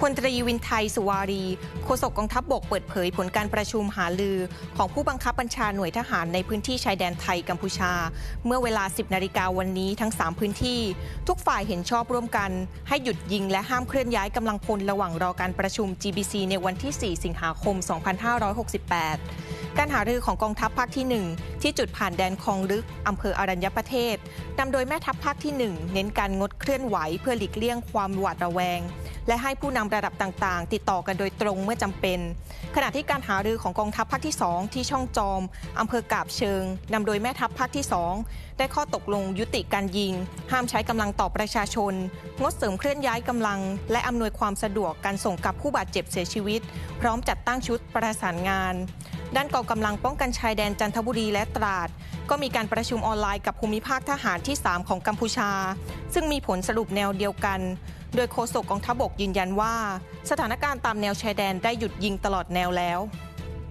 พลตรีวินไทยสุวารีโฆษกกองทัพบบกเปิดเผยผลการประชุมหาลือ ของผู้บังคับบัญชาหน่วยทหารในพื้นที่ชายแดนไทยกัมพูชา เมื่อเวลา 10 นาฬิกาวันนี้ทั้ง 3 พื้นที่ ทุกฝ่ายเห็นชอบร่วมกัน ให้หยุดยิงและห้ามเคลื่อนย้ายกำลังพลระหว่างรอการประชุม GBC ในวันที่ 4 สิงหาคม 2568 การหารือของกองทัพภาคที่ 1 ที่จุดผ่านแดนคลองลึกอำเภออรัญญประเทศนำโดยแม่ทัพภาคที่ 1 เน้นการงดเคลื่อนไหวเพื่อหลีกเลี่ยงความหวาดระแวง และให้ผู้นำระดับต่างๆ ติดต่อกันโดยตรงเมื่อจำเป็น ขณะที่การหารือของกองทัพภาคที่ 2 ที่ช่องจอมอำเภอกาบเชิงนำโดยแม่ทัพภาคที่ 2 ได้ข้อตกลงยุติการยิง ห้ามใช้กำลังต่อประชาชน งดเสริมเคลื่อนย้ายกำลัง และอำนวยความสะดวกการส่งกลับผู้บาดเจ็บเสียชีวิต พร้อมจัดตั้งชุดประสานงาน ด้านกองกำลังป้องกันชายแดนจันทบุรีและตราด ก็มีการประชุมออนไลน์กับภูมิภาคทหารที่ 3 ของกัมพูชา ซึ่งมีผลสรุปแนวเดียวกัน โดยโฆษกกองทัพบกยืนยันว่า สถานการณ์ตามแนวชายแดนได้หยุดยิงตลอดแนวแล้ว